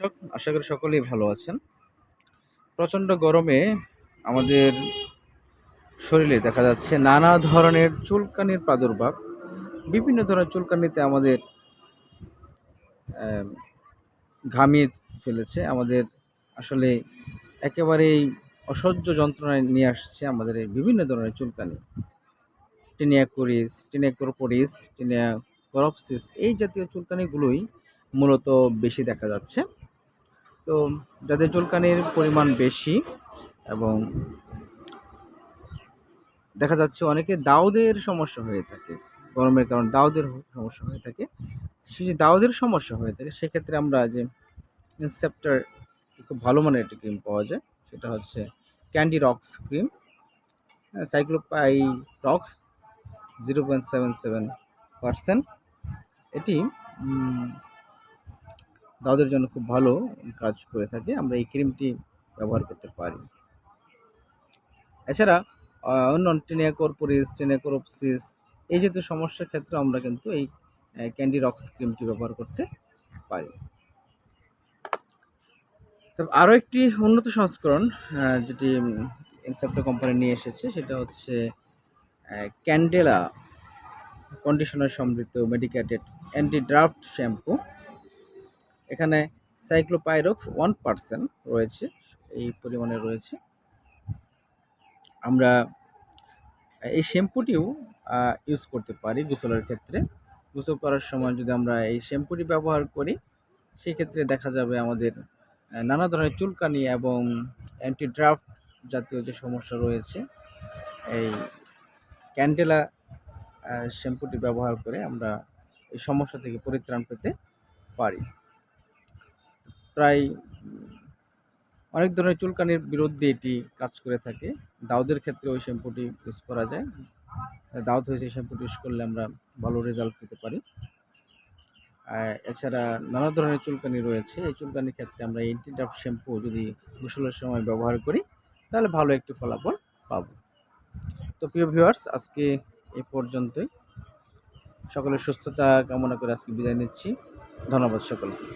দর্শক আশা করি সকলেই ভালো আছেন। প্রচণ্ড গরমে আমাদের শরীরে দেখা যাচ্ছে নানা ধরনের চুলকানির প্রাদুর্ভাব। বিভিন্ন ধরনের চুলকানিতে আমাদের ঘামিয়ে ফেলেছে। আমাদের আসলে একেবারেই অসহ্য যন্ত্রণায় নিয়ে আসছে আমাদের এই বিভিন্ন ধরনের চুলকানি। Tinea cruris tinea corporis tinea করপসিস এই জাতীয় চুলকানিগুলোই মূলত বেশি দেখা যাচ্ছে। তো যাদের চুলকানির পরিমাণ বেশি এবং দেখা যাচ্ছে অনেকে দাউদের সমস্যা হয়ে থাকে, গরমের কারণে দাউদের সমস্যা হয়ে থাকে। সেই যে দাউদের সমস্যা হয়ে থাকে, সেক্ষেত্রে আমরা যে ইনসেপ্টার খুব ভালো মানের একটি ক্রিম পাওয়া যায়, সেটা হচ্ছে candy rocks cream ciclopirox zero point seven seven percent এটি দাউদের জন্য খুব ভালো কাজ করে থাকে, আমরা এই ক্রিমটি ব্যবহার করতে পারি। এছাড়া অন্য টিনিয়া কর্পোরিস টিনিয়া এই যেহেতু সমস্যার ক্ষেত্রে আমরা কিন্তু এই ক্যান্ডি রক্স ক্রিমটি ব্যবহার করতে পারি। তবে আরও একটি উন্নত সংস্করণ যেটি ইনসেপ্টো কোম্পানি নিয়ে এসেছে, সেটা হচ্ছে ক্যান্ডেলা কন্ডিশনার সমৃদ্ধ মেডিকেটেড অ্যান্টি ড্রাফট শ্যাম্পু এখানে সাইক্লোপাইরক্স ওয়ান পার্সেন্ট রয়েছে, এই পরিমাণে রয়েছে। আমরা এই শ্যাম্পুটিও ইউজ করতে পারি গোসলের ক্ষেত্রে। গোসল করার সময় যদি আমরা এই শ্যাম্পুটি ব্যবহার করি, সেক্ষেত্রে দেখা যাবে আমাদের নানা ধরনের চুলকানি এবং অ্যান্টি ড্রাফট জাতীয় যে সমস্যা রয়েছে, এই ক্যান্ডেলা শ্যাম্পুটি ব্যবহার করে আমরা এই সমস্যা থেকে পরিত্রাণ পেতে পারি। প্রায় অনেক ধরনের চুলকানির বিরুদ্ধে এটি কাজ করে থাকে। দাউদের ক্ষেত্রে ওই শ্যাম্পুটি ইউজ করা যায়। দাউদ হয়েছে শ্যাম্পুটি ইউজ করলে আমরা ভালো রেজাল্ট পেতে পারি। এছাড়া নানা ধরনের চুলকানি রয়েছে। এই চুলকানির ক্ষেত্রে আমরা এন্টিডাপ শ্যাম্পু যদি গোসলের সময় ব্যবহার করি, তাহলে ভালো একটি ফলাফল পাবো। তো প্রিয় ভিউয়ার্স, আজকে এ পর্যন্তই। সকলের সুস্থতা কামনা করে আজকে বিদায় নিচ্ছি। ধন্যবাদ সকলকে।